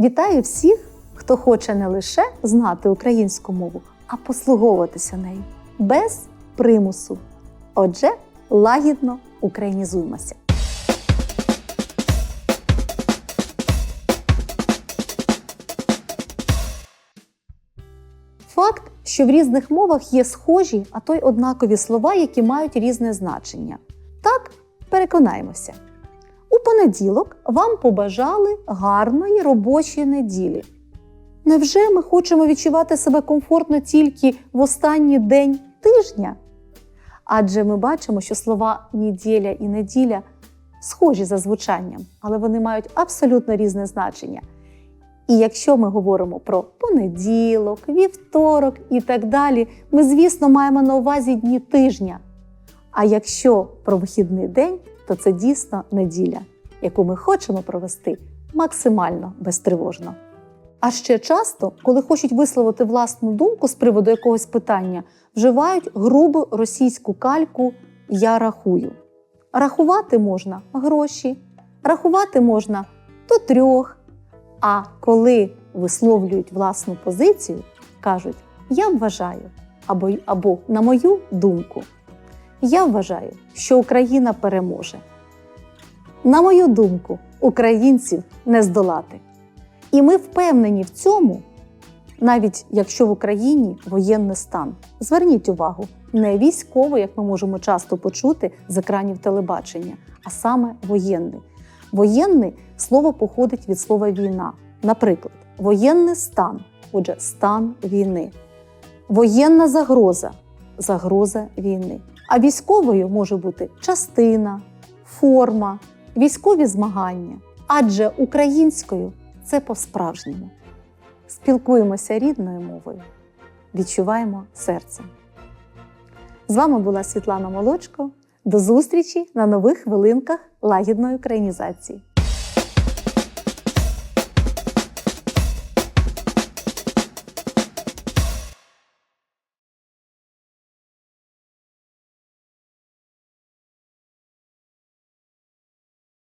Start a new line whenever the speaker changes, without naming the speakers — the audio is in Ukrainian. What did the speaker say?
Вітаю всіх, хто хоче не лише знати українську мову, а послуговуватися нею без примусу. Отже, лагідно українізуємося. Факт, що в різних мовах є схожі, а то й однакові слова, які мають різне значення. Так, переконаємося. Понеділок вам побажали гарної робочої неділі. Невже ми хочемо відчувати себе комфортно тільки в останній день тижня? Адже ми бачимо, що слова неділя і неділя схожі за звучанням, але вони мають абсолютно різне значення. І якщо ми говоримо про понеділок, вівторок і так далі, ми, звісно, маємо на увазі дні тижня. А якщо про вихідний день, то це дійсно неділя, яку ми хочемо провести максимально безтривожно. А ще часто, коли хочуть висловити власну думку з приводу якогось питання, вживають грубу російську кальку Я рахую. Рахувати можна гроші, рахувати можна до трьох. А коли висловлюють власну позицію, кажуть Я вважаю або, або на мою думку. Я вважаю, що Україна переможе. На мою думку, українців не здолати. І ми впевнені в цьому, навіть якщо в Україні воєнний стан. Зверніть увагу, не військовий, як ми можемо часто почути з екранів телебачення, а саме воєнний. Воєнний слово походить від слова війна. Наприклад, воєнний стан, отже, стан війни, воєнна загроза загроза війни. А військовою може бути частина, форма, військові змагання. Адже українською це по-справжньому. Спілкуємося рідною мовою, відчуваємо серцем. З вами була Світлана Молочко. До зустрічі на нових хвилинках лагідної українізації.